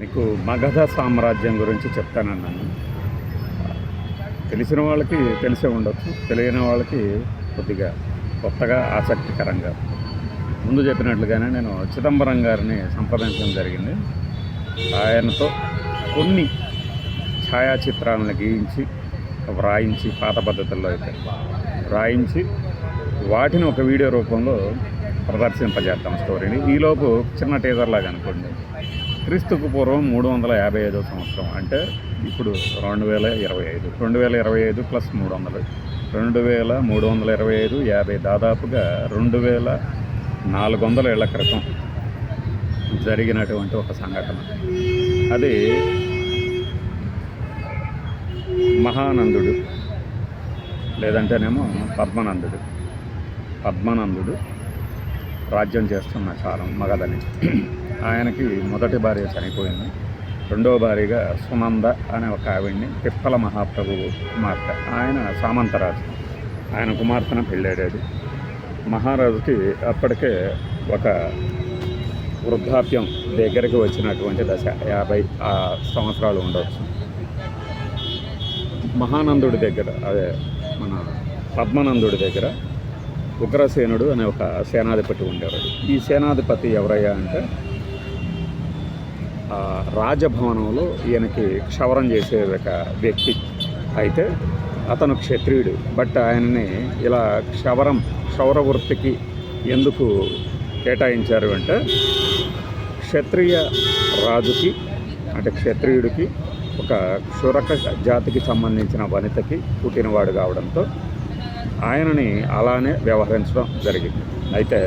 మీకు మగధ సామ్రాజ్యం గురించి చెప్తానన్నాను. తెలిసిన వాళ్ళకి తెలిసే ఉండొచ్చు తెలియని వాళ్ళకి కొద్దిగా కొత్తగా ఆసక్తికరంగా. ముందు చెప్పినట్లుగానే నేను చిదంబరం గారిని సంప్రదించడం జరిగింది. ఆయనతో కొన్ని ఛాయాచిత్రాలను గీయించి వ్రాయించి పాత పద్ధతుల్లో అయితే వ్రాయించి వాటిని ఒక వీడియో రూపంలో ప్రదర్శింపజేద్దాం స్టోరీని. ఈలోపు చిన్న టీజర్ లాగా అనుకోండి. క్రీస్తుకు పూర్వం మూడు వందల యాభై ఐదో సంవత్సరం అంటే ఇప్పుడు రెండు వేల ఇరవై ఐదు రెండు వేల ఇరవై ఐదు ప్లస్ మూడు వందలు రెండు వేల మూడు వందల ఇరవై ఐదు యాభై దాదాపుగా రెండు వేల నాలుగు వందల ఏళ్ళ క్రితం జరిగినటువంటి ఒక సంఘటన. అది మహానందుడు లేదంటేనేమో పద్మనందుడు పద్మనందుడు రాజ్యం చేస్తున్న కాలం మగధని. ఆయనకి మొదటి భార్య చనిపోయింది. రెండవ భార్యగా సునంద అనే ఒక ఆవిడ్ని తిప్పల మహాప్రభువు కుమార్తె. ఆయన సామంతరాజు ఆయన కుమార్తెను పెళ్ళాడాడు. మహారాజుకి అప్పటికే ఒక వృద్ధాప్యం దగ్గరికి వచ్చినటువంటి దశ. యాభై సంవత్సరాలు ఉండవచ్చు మహానందుడి దగ్గర అదే మన పద్మనందుడి దగ్గర ఉగ్రసేనుడు అనే ఒక సేనాధిపతి ఉండేవాడు. ఈ సేనాధిపతి ఎవరయ్యా అంటే రాజభవనంలో ఈయనకి క్షవరం చేసే ఒక వ్యక్తి. అయితే అతను క్షత్రియుడు. బట్ ఆయనని ఇలా క్షవరం క్షౌర వృత్తికి ఎందుకు కేటాయించారు అంటే క్షత్రియ రాజుకి అంటే క్షత్రియుడికి ఒక క్షురక జాతికి సంబంధించిన వనితకి పుట్టినవాడు కావడంతో ఆయనని అలానే వ్యవహరించడం జరిగింది. అయితే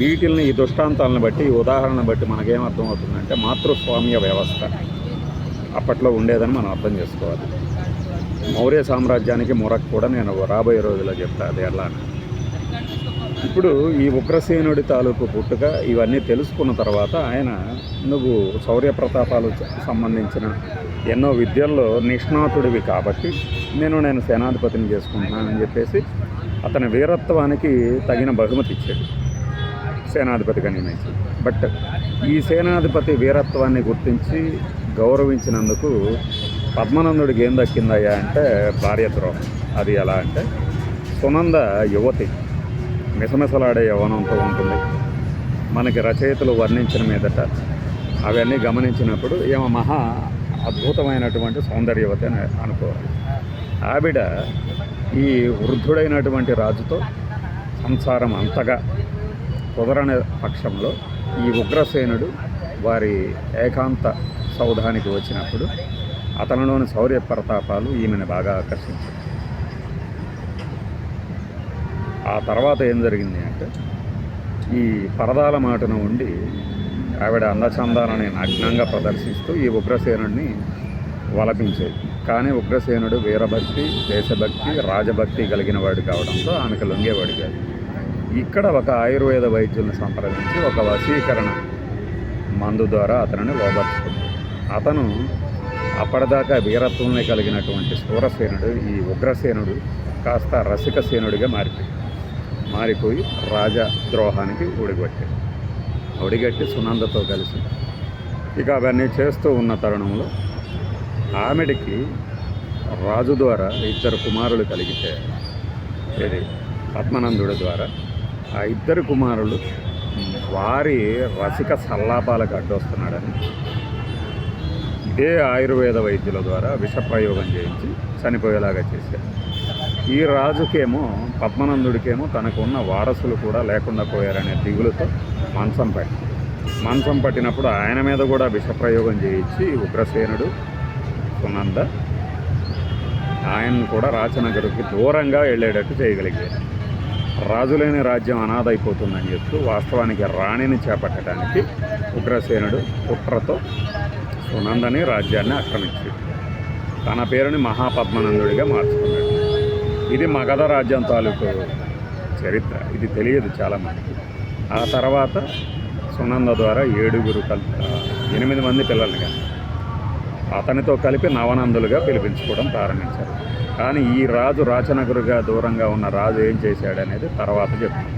వీటిల్ని ఈ దృష్టాంతాలను బట్టి ఈ ఉదాహరణ బట్టి మనకేమర్థమవుతుందంటే మాతృస్వామ్య వ్యవస్థ అప్పట్లో ఉండేదని మనం అర్థం చేసుకోవాలి. మౌర్య సామ్రాజ్యానికి మొరక్ కూడా నేను రాబోయే రోజుల్లో చెప్తా అది ఎలా అని ఇప్పుడు ఈ ఉగ్రసేనుడి తాలూకు పుట్టుక ఇవన్నీ తెలుసుకున్న తర్వాత ఆయన నువ్వు శౌర్య ప్రతాపాలు సంబంధించిన ఎన్నో విద్యల్లో నిష్ణాతుడివి కాబట్టి నేను నేను సేనాధిపతిని చేసుకుంటున్నానని చెప్పేసి అతని వీరత్వానికి తగిన బహుమతి ఇచ్చాడు. సేనాధిపతిగా నిర్ణయించి బట్ ఈ సేనాధిపతి వీరత్వాన్ని గుర్తించి గౌరవించినందుకు పద్మనందుడికి ఏం దక్కిందయ్యా అంటే భార్య ద్రోహం. అది ఎలా అంటే సునంద యువతి మిసమిసలాడే యవనంతో ఉంటుంది. మనకి రచయితలు వర్ణించిన మీదట అవన్నీ గమనించినప్పుడు ఏమో మహా అద్భుతమైనటువంటి సౌందర్యవతి అని అనుకోవాలి. ఆవిడ ఈ వృద్ధుడైనటువంటి రాజుతో సంసారం అంతగా కుదరని పక్షంలో ఈ ఉగ్రసేనుడు వారి ఏకాంత సౌధానికి వచ్చినప్పుడు అతనిలోని శౌర్య ప్రతాపాలు ఈమెను బాగా ఆకర్షించాయి. ఆ తర్వాత ఏం జరిగింది అంటే ఈ పరదాల మాటను ఉండి ఆవిడ అందచందాలని నగ్నంగా ప్రదర్శిస్తూ ఈ ఉగ్రసేనుడిని వలపించేది. కానీ ఉగ్రసేనుడు వీరభక్తి దేశభక్తి రాజభక్తి కలిగిన వాడు కావడంతో ఆమెకు లొంగేవాడు కాదు ఇక్కడ ఒక ఆయుర్వేద వైద్యుల్ని సంప్రదించి ఒక వశీకరణ మందు ద్వారా అతనిని ఓబర్చుకుంది అతను అప్పటిదాకా వీరత్వమే కలిగినటువంటి శూరసేనుడు ఈ ఉగ్రసేనుడు కాస్త రసికసేనుడిగా మారిపోయి మారిపోయి రాజద్రోహానికి ఊడిగొట్టాడు ఒడిగట్టి సునందతో కలిసి. ఇక అవన్నీ చేస్తూ ఉన్న తరుణంలో ఆమెడికి రాజు ద్వారా ఇద్దరు కుమారులు కలిగితే ఇది పద్మనందుడి ద్వారా. ఆ ఇద్దరు కుమారులు వారి రసిక సల్లాపాలకు అడ్డొస్తున్నాడని ఇదే ఆయుర్వేద వైద్యుల ద్వారా విషప్రయోగం చేయించి చనిపోయేలాగా చేశారు. ఈ రాజుకేమో పద్మనందుడికేమో తనకున్న వారసులు కూడా లేకుండా పోయారనే దిగులతో మంచం పట్టి మంచం పట్టినప్పుడు ఆయన మీద కూడా విషప్రయోగం చేయించి ఉగ్రసేనుడు సునంద ఆయన కూడా రాచనగరికి దూరంగా వెళ్ళేటట్టు చేయగలిగారు. రాజులేని రాజ్యం అనాథైపోతుందని చెప్తూ వాస్తవానికి రాణిని చేపట్టడానికి ఉగ్రసేనుడు కుట్రతో సునందని రాజ్యాన్ని ఆక్రమించాడు. తన పేరుని మహాపద్మనందుడిగా మార్చుకున్నాడు. ఇది మగధ రాజ్యం తాలూకు చరిత్ర. ఇది తెలియదు చాలామంది ఆ తర్వాత సునంద ద్వారా ఏడుగురు కల్ ఎనిమిది మంది పిల్లల్ని కానీ అతనితో కలిపి నవనందులుగా పిలిపించుకోవడం ప్రారంభించారు. కానీ ఈ రాజు రాచనగరుగా దూరంగా ఉన్న రాజు ఏం చేశాడనేది తర్వాత చెప్తాం.